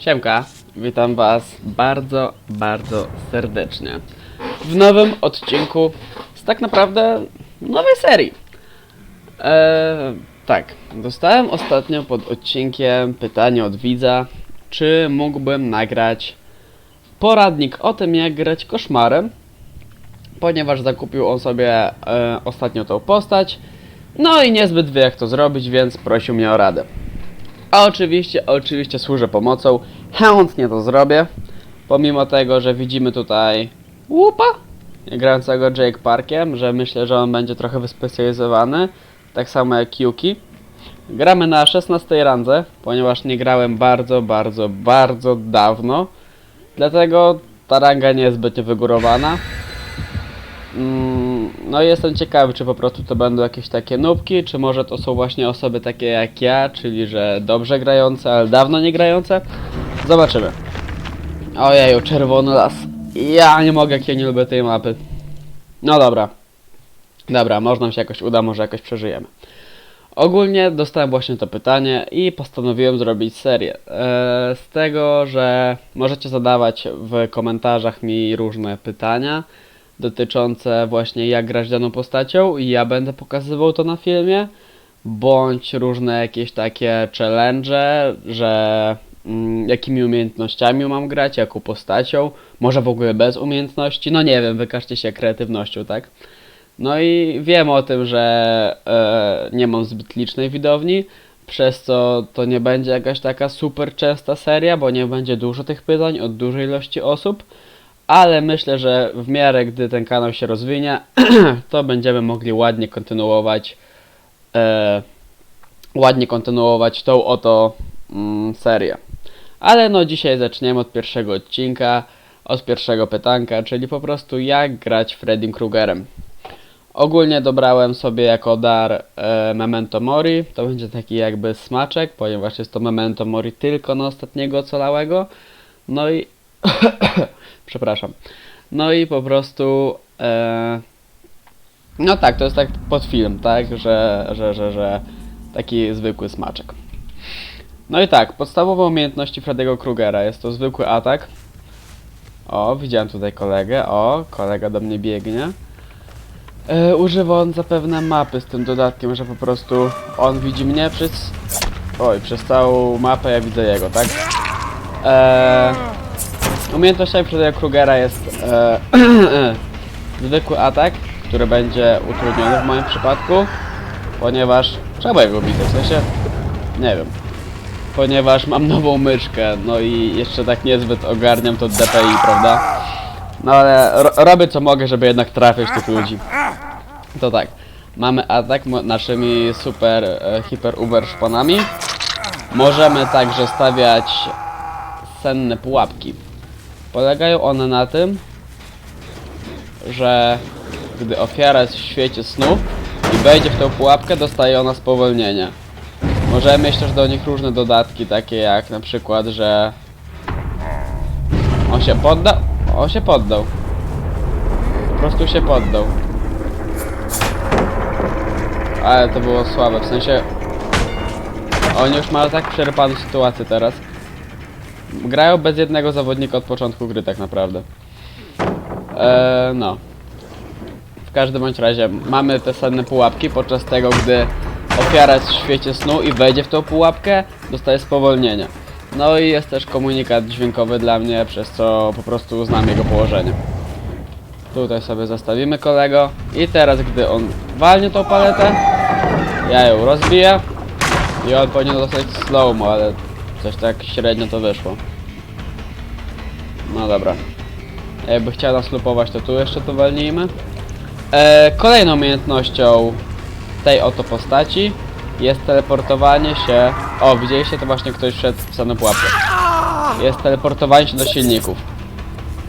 Siemka, witam was bardzo, bardzo serdecznie w nowym odcinku z tak naprawdę nowej serii. Eee, tak, dostałem ostatnio pod odcinkiem pytanie od widza, czy mógłbym nagrać poradnik o tym, jak grać koszmarem, ponieważ zakupił on sobie e, ostatnio tą postać, no i niezbyt wie jak to zrobić, więc prosił mnie o radę. A oczywiście, oczywiście służę pomocą. Chętnie to zrobię. Pomimo tego, że widzimy tutaj łupa grającego Jake Parkiem, że myślę, że on będzie trochę wyspecjalizowany. Tak samo jak Yuki. Gramy na 16 randze, ponieważ nie grałem bardzo, bardzo, bardzo dawno. Dlatego ta ranga nie jest zbytnio wygórowana. Mm, No jestem ciekawy, czy po prostu to będą jakieś takie nubki, czy może to są właśnie osoby takie jak ja, czyli że dobrze grające, ale dawno nie grające. Zobaczymy. Ojeju, czerwony las. Ja nie mogę, jak ja nie lubię tej mapy. No dobra. Dobra, może nam się jakoś uda, może jakoś przeżyjemy. Ogólnie dostałem właśnie to pytanie i postanowiłem zrobić serię. Eee, z tego, że możecie zadawać w komentarzach mi różne pytania dotyczące właśnie jak grać daną postacią i ja będę pokazywał to na filmie, bądź różne jakieś takie challenge, że mm, jakimi umiejętnościami mam grać, jaką postacią, może w ogóle bez umiejętności, no nie wiem, wykażcie się kreatywnością, tak? No i wiem o tym, że e, nie mam zbyt licznej widowni, przez co to nie będzie jakaś taka super częsta seria, bo nie będzie dużo tych pytań od dużej ilości osób, ale myślę, że w miarę gdy ten kanał się rozwinie, to będziemy mogli ładnie kontynuować e, ładnie kontynuować tą oto mm, serię. Ale no dzisiaj zaczniemy od pierwszego odcinka, od pierwszego pytanka, czyli po prostu jak grać Freddym Krugerem. Ogólnie dobrałem sobie jako dar e, Memento Mori. To będzie taki jakby smaczek, ponieważ jest to Memento Mori tylko na ostatniego ocalałego. No i przepraszam. No i po prostu e, no tak, to jest tak pod film, tak, że, że, że, że taki zwykły smaczek. No i tak, podstawowe umiejętności Freddy'ego Krugera jest to zwykły atak. O, widziałem tutaj kolegę. O, kolega do mnie biegnie. E, używa on zapewne mapy z tym dodatkiem, że po prostu on widzi mnie przez... Oj, przez całą mapę ja widzę jego, tak? E, umiejętnościami Freddy'ego Krugera jest e, zwykły atak, który będzie utrudniony w moim przypadku, ponieważ... Trzeba jego bić, w sensie... Nie wiem. Ponieważ mam nową myszkę, no i jeszcze tak niezbyt ogarniam to DPI, prawda? No ale ro robię co mogę, żeby jednak trafiać tych ludzi. To tak. Mamy atak naszymi super, e, hiper, uber szponami. Możemy także stawiać senne pułapki. Polegają one na tym, że gdy ofiara jest w świecie snu i wejdzie w tę pułapkę, dostaje ona spowolnienie. Możemy mieć też do nich różne dodatki, takie jak na przykład, że on się poddał? On się poddał. Po prostu się poddał. Ale to było słabe, w sensie... Oni już mają tak przerwaną sytuację teraz. Grają bez jednego zawodnika od początku gry tak naprawdę. Eee, no. W każdym bądź razie mamy te senne pułapki podczas tego, gdy ofiara jest w świecie snu i wejdzie w tą pułapkę, dostaje spowolnienie. No i jest też komunikat dźwiękowy dla mnie, przez co po prostu znam jego położenie. Tutaj sobie zostawimy kolego i teraz gdy on walnie tą paletę, ja ją rozbiję i on powinien dostać slow ale coś tak średnio to wyszło. No dobra. Jakby chciał nas lupować, to tu jeszcze to walnijmy. E, kolejną umiejętnością tej oto postaci jest teleportowanie się... O, widzieliście? To właśnie ktoś wszedł w samą pułapkę. Jest teleportowanie się do silników.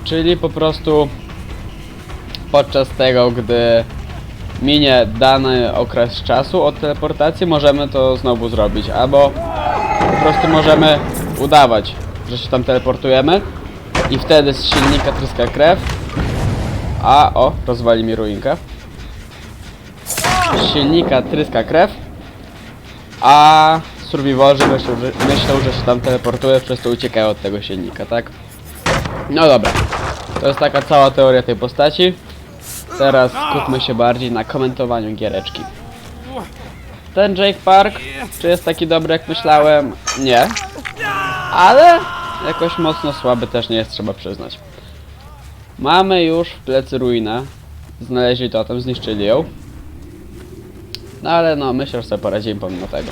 Czyli po prostu podczas tego, gdy minie dany okres czasu od teleportacji, możemy to znowu zrobić. Albo po prostu możemy udawać, że się tam teleportujemy i wtedy z silnika tryska krew. A, o, rozwali mi ruinkę. Z silnika tryska krew, a survivorzy myślą, że, myślą, że się tam teleportuje, przez to uciekają od tego silnika, tak? No dobra. To jest taka cała teoria tej postaci. Teraz skupmy się bardziej na komentowaniu giereczki. Ten Jake Park, czy jest taki dobry jak myślałem? Nie. Ale jakoś mocno słaby też nie jest, trzeba przyznać. Mamy już w plecy ruinę. Znaleźli totem, zniszczyli ją. No ale no, myślę, że sobie poradzimy pomimo tego.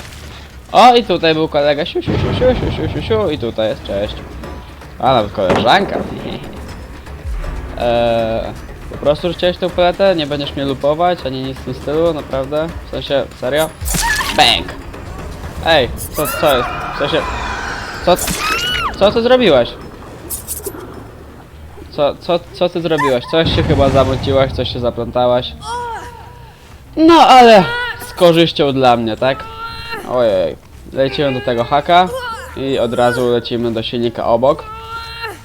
O, i tutaj był kolega, siu, siu, siu, siu, siu, siu, siu, i tutaj jest, cześć. A, nawet koleżanka. eee, po prostu że chciałeś tę paletę, nie będziesz mnie lupować, ani nic w tym stylu, naprawdę? W sensie, serio? Bang! Ej, co, co jest? W sensie, co, co ty zrobiłeś? Co, co, co ty zrobiłaś? Coś się chyba zamąciłaś, coś się zaplątałaś. No ale z korzyścią dla mnie, tak? Ojej. Lecimy do tego haka i od razu lecimy do silnika obok.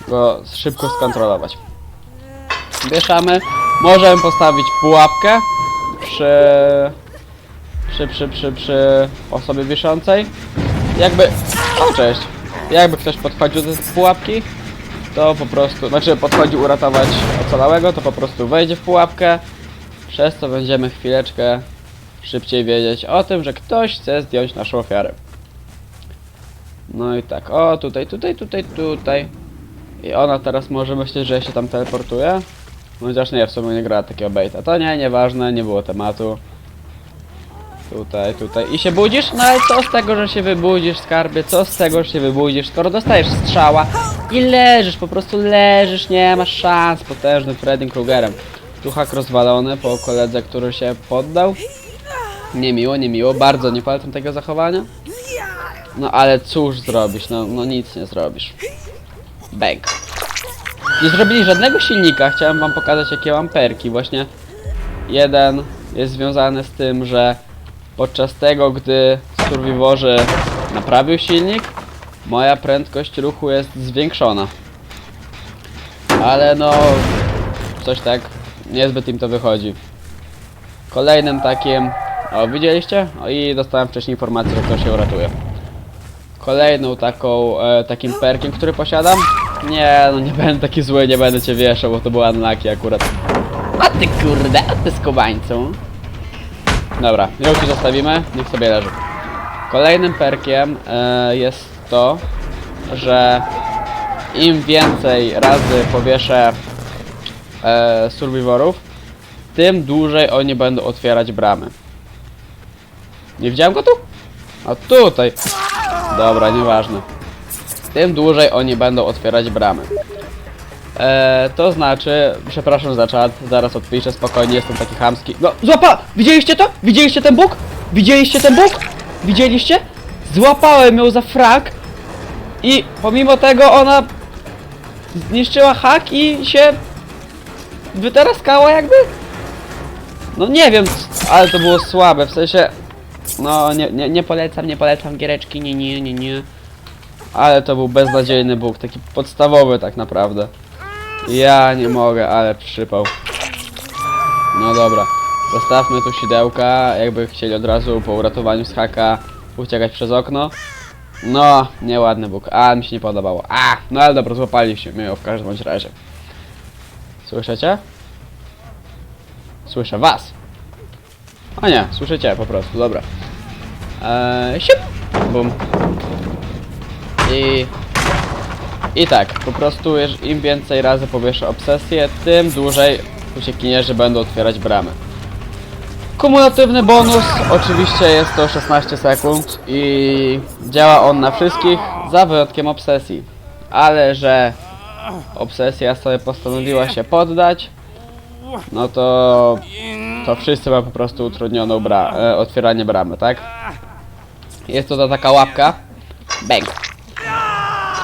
Go szybko skontrolować. Wieszamy. Możemy postawić pułapkę przy, przy, przy, przy, przy osobie wiszącej. Jakby... O, cześć. Jakby ktoś podchodził do pułapki, to po prostu, znaczy podchodził uratować ocalałego, to po prostu wejdzie w pułapkę, przez co będziemy chwileczkę szybciej wiedzieć o tym, że ktoś chce zdjąć naszą ofiarę. No i tak, o tutaj, tutaj, tutaj, tutaj. I ona teraz może myśleć, że ja się tam teleportuję. Chociaż nie, w sumie nie grała takiego baita. To nie, nieważne, nie było tematu. Tutaj, tutaj. I się budzisz? No ale co z tego, że się wybudzisz, skarbie? Co z tego, że się wybudzisz, skoro dostajesz strzała i leżysz, po prostu leżysz, nie masz szans potężnym Freddym Krugerem. Tu hak rozwalony po koledze, który się poddał. Niemiło, niemiło, bardzo nie polecam tego zachowania. No ale cóż zrobisz, no, no nic nie zrobisz. Bang. Nie zrobili żadnego silnika, chciałem wam pokazać jakie mam perki. Właśnie jeden jest związany z tym, że podczas tego, gdy survivorzy naprawił silnik, moja prędkość ruchu jest zwiększona. Ale no, coś tak niezbyt im to wychodzi. Kolejnym takim, o widzieliście? O, I dostałem wcześniej informację, że ktoś się uratuje. Kolejną taką, e, takim perkiem, który posiadam. Nie, no nie będę taki zły, nie będę cię wieszał, bo to był unlucky akurat. A ty kurde, a ty skubańcu. Dobra, tu zostawimy, niech sobie leży. Kolejnym perkiem e, jest to, że im więcej razy powieszę e, survivorów, tym dłużej oni będą otwierać bramy. Nie widziałem go tu? A tutaj. Dobra, nieważne. Tym dłużej oni będą otwierać bramy. Eee, to znaczy, przepraszam za czat, zaraz odpiszę spokojnie, jestem taki chamski. No, złapa! Widzieliście to? Widzieliście ten bóg? Widzieliście ten bóg? Widzieliście? Złapałem ją za frak i pomimo tego ona zniszczyła hak i się wyteraskała jakby? No nie wiem, ale to było słabe, w sensie... No nie, nie, nie polecam, nie polecam giereczki, nie, nie, nie, nie. Ale to był beznadziejny bóg, taki podstawowy tak naprawdę. Ja nie mogę, ale przypał. No dobra, zostawmy tu sidełka, jakby chcieli od razu po uratowaniu z haka uciekać przez okno. No, nieładny bóg, a mi się nie podobało. A, no ale dobra, złapaliście mnie w każdym bądź razie. Słyszycie? Słyszę was. A nie, słyszycie po prostu, dobra. Eee, siup! Bum. I... I tak, po prostu im więcej razy powieszę obsesję, tym dłużej uciekinierzy będą otwierać bramy. Kumulatywny bonus, oczywiście jest to 16 sekund i działa on na wszystkich, za wyjątkiem obsesji. Ale że obsesja sobie postanowiła się poddać, no to to wszyscy mają po prostu utrudnioną bra e, otwieranie bramy, tak? Jest to ta taka łapka, bang,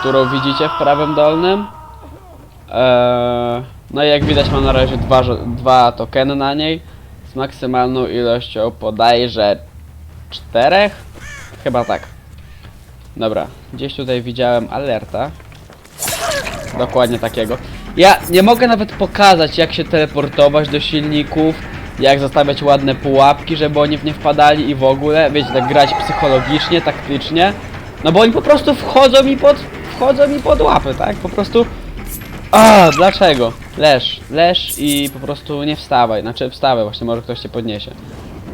którą widzicie w prawym dolnym. Eee, no i jak widać mam na razie dwa, dwa tokeny na niej z maksymalną ilością bodajże czterech? Chyba tak. Dobra, gdzieś tutaj widziałem alerta. Dokładnie takiego. Ja nie mogę nawet pokazać jak się teleportować do silników. jak zostawiać ładne pułapki, żeby oni w nie wpadali i w ogóle, wiecie, tak grać psychologicznie, taktycznie. No bo oni po prostu wchodzą mi pod, wchodzą mi pod łapy, tak? Po prostu... A, dlaczego? Leż, leż i po prostu nie wstawaj, znaczy wstawaj, właśnie może ktoś cię podniesie.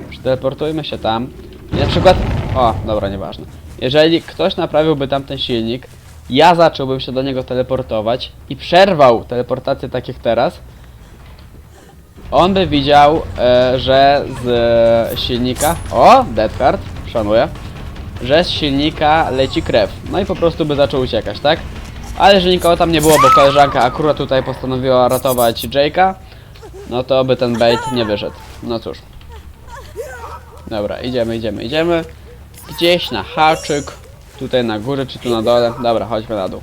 Przeteleportujmy się tam. I na przykład... O, dobra, nieważne. Jeżeli ktoś naprawiłby tamten silnik, ja zacząłbym się do niego teleportować i przerwał teleportację tak jak teraz, on by widział, e, że z silnika... O, Dead Card, szanuję. Że z silnika leci krew. No i po prostu by zaczął uciekać, tak? Ale że nikogo tam nie było, bo koleżanka akurat tutaj postanowiła ratować Jake'a, no to by ten bait nie wyszedł. No cóż. Dobra, idziemy, idziemy, idziemy. Gdzieś na haczyk. Tutaj na górze, czy tu na dole. Dobra, chodźmy na dół.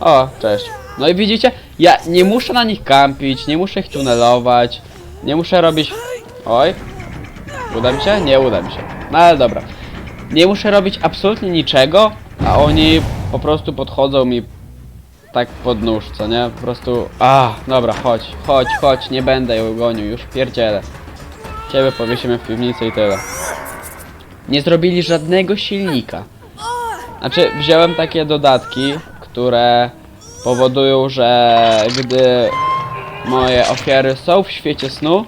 O, cześć. No i widzicie, ja nie muszę na nich kampić, nie muszę ich tunelować, nie muszę robić... Oj. Uda mi się? Nie uda mi się. No ale dobra. Nie muszę robić absolutnie niczego, a oni po prostu podchodzą mi tak pod nóż, co nie? Po prostu... A, dobra, chodź, chodź, chodź, nie będę ją gonił, już pierdzielę. Ciebie powiesimy w piwnicy i tyle. Nie zrobili żadnego silnika. Znaczy, wziąłem takie dodatki, które powodują, że gdy moje ofiary są w świecie snu,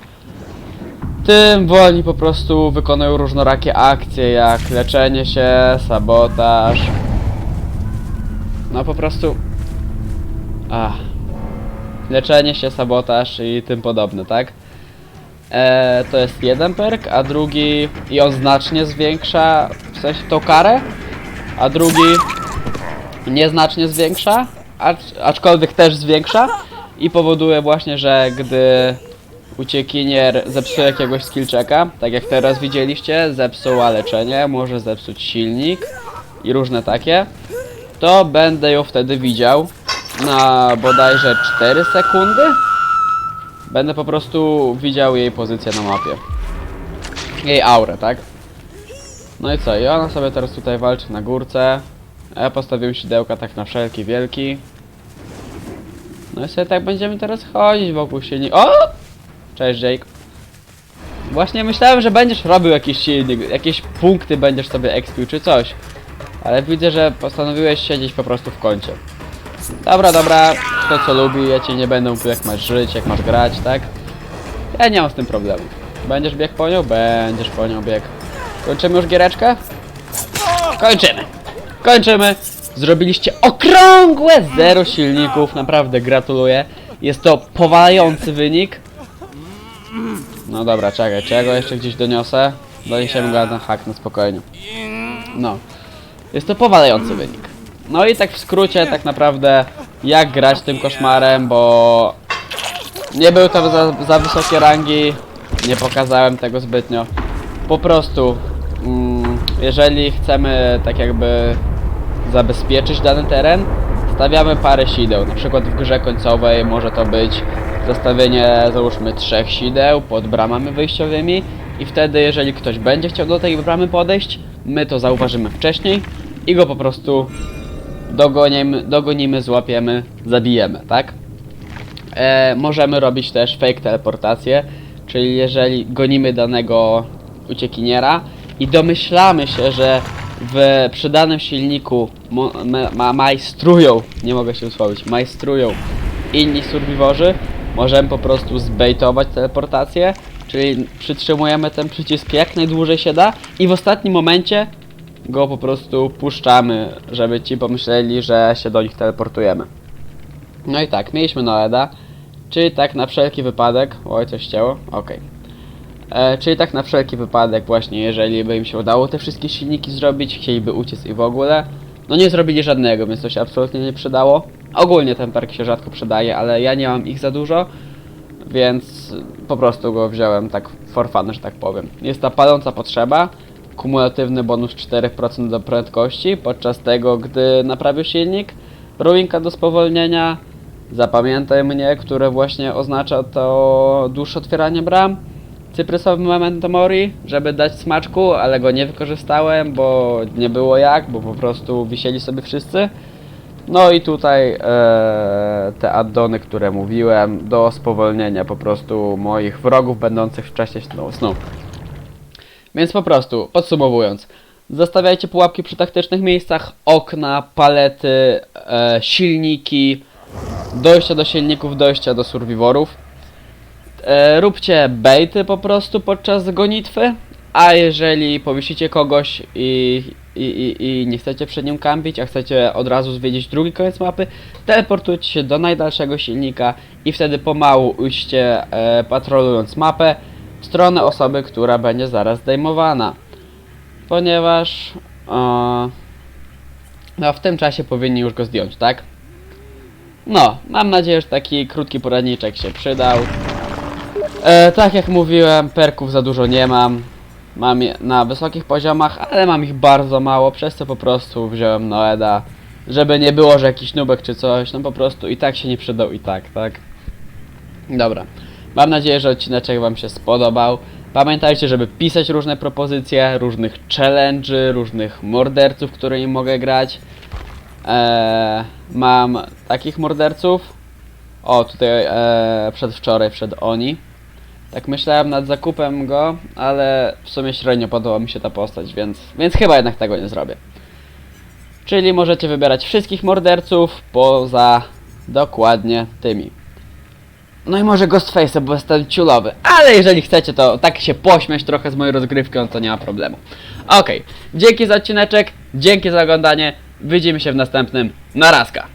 tym wolni po prostu wykonują różnorakie akcje, jak leczenie się, sabotaż. No po prostu... Ach. Leczenie się, sabotaż i tym podobne, tak? E, to jest jeden perk, a drugi... I on znacznie zwiększa, w sensie tą karę, a drugi nieznacznie zwiększa, acz, aczkolwiek też zwiększa i powoduje właśnie, że gdy uciekinier zepsuje jakiegoś skillczeka, tak jak teraz widzieliście, zepsuła leczenie, może zepsuć silnik i różne takie, to będę ją wtedy widział na bodajże 4 sekundy. Będę po prostu widział jej pozycję na mapie. Jej aurę, tak? No i co, i ona sobie teraz tutaj walczy na górce. A ja postawiłem sidełka tak na wszelki wielki. No i sobie tak będziemy teraz chodzić wokół silnika. O! Cześć Jake. Właśnie myślałem, że będziesz robił jakiś silnik, jakieś punkty będziesz sobie expił czy coś. Ale widzę, że postanowiłeś siedzieć po prostu w kącie. Dobra, dobra, kto co lubi, ja cię nie będę mówił jak masz żyć, jak masz grać, tak? Ja nie mam z tym problemu. Będziesz bieg po nią? Będziesz po nią bieg. Kończymy już giereczkę? Kończymy! Kończymy! Zrobiliście okrągłe zero silników, naprawdę gratuluję. Jest to powalający wynik. No dobra, czekaj, czy ja go jeszcze gdzieś doniosę? Doniesiemy go na hak, na spokojnie. No. Jest to powalający wynik. No i tak w skrócie, tak naprawdę, jak grać tym koszmarem, bo nie był to za, za wysokie rangi, nie pokazałem tego zbytnio. Po prostu, mm, jeżeli chcemy tak jakby zabezpieczyć dany teren, stawiamy parę sideł. Na przykład w grze końcowej może to być zastawienie załóżmy trzech sideł pod bramami wyjściowymi i wtedy jeżeli ktoś będzie chciał do tej bramy podejść, my to zauważymy wcześniej i go po prostu dogonimy, dogonimy złapiemy, zabijemy, tak? E, możemy robić też fake teleportację, czyli jeżeli gonimy danego uciekiniera i domyślamy się, że w przydanym silniku ma, majstrują, nie mogę się usłowić, majstrują inni survivorzy, możemy po prostu zbejtować teleportację, czyli przytrzymujemy ten przycisk jak najdłużej się da i w ostatnim momencie go po prostu puszczamy, żeby ci pomyśleli, że się do nich teleportujemy. No i tak, mieliśmy Noeda, czyli tak na wszelki wypadek, oj coś ciało, okej. E, czyli tak na wszelki wypadek właśnie, jeżeli by im się udało te wszystkie silniki zrobić, chcieliby uciec i w ogóle, no nie zrobili żadnego, więc to się absolutnie nie przydało. Ogólnie ten perk się rzadko przydaje, ale ja nie mam ich za dużo, więc po prostu go wziąłem tak for fun, że tak powiem. Jest ta paląca potrzeba, kumulatywny bonus 4% do prędkości podczas tego, gdy naprawisz silnik, ruinka do spowolnienia, zapamiętaj mnie, które właśnie oznacza to dłuższe otwieranie bram, cyprysowy memento mori, żeby dać smaczku, ale go nie wykorzystałem, bo nie było jak, bo po prostu wisieli sobie wszyscy. No i tutaj e, te addony, które mówiłem, do spowolnienia po prostu moich wrogów będących w czasie snu. snu. Więc po prostu, podsumowując, zostawiajcie pułapki przy taktycznych miejscach, okna, palety, e, silniki, dojścia do silników, dojścia do survivorów. E, róbcie bejty po prostu podczas gonitwy, a jeżeli powiesicie kogoś i, i, i, i nie chcecie przed nim kampić, a chcecie od razu zwiedzić drugi koniec mapy, teleportujcie się do najdalszego silnika i wtedy pomału ujście e, patrolując mapę w stronę osoby, która będzie zaraz zdejmowana. Ponieważ e, no, w tym czasie powinni już go zdjąć, tak? No, mam nadzieję, że taki krótki poradniczek się przydał. E, tak jak mówiłem, perków za dużo nie mam. Mam je na wysokich poziomach, ale mam ich bardzo mało, przez co po prostu wziąłem Noeda. Żeby nie było, że jakiś nubek czy coś, no po prostu i tak się nie przydał i tak, tak? Dobra. Mam nadzieję, że odcineczek wam się spodobał. Pamiętajcie, żeby pisać różne propozycje, różnych challenge'y, różnych morderców, którymi mogę grać. Eee, mam takich morderców. O, tutaj e, przedwczoraj wszedł Oni. Tak myślałem nad zakupem go, ale w sumie średnio podoba mi się ta postać, więc, więc chyba jednak tego nie zrobię. Czyli możecie wybierać wszystkich morderców poza dokładnie tymi. No i może Ghostface, bo jestem ciulowy. Ale jeżeli chcecie, to tak się pośmiać trochę z mojej rozgrywki, no to nie ma problemu. Okej, dzięki za odcineczek, dzięki za oglądanie. Widzimy się w następnym. Narazka!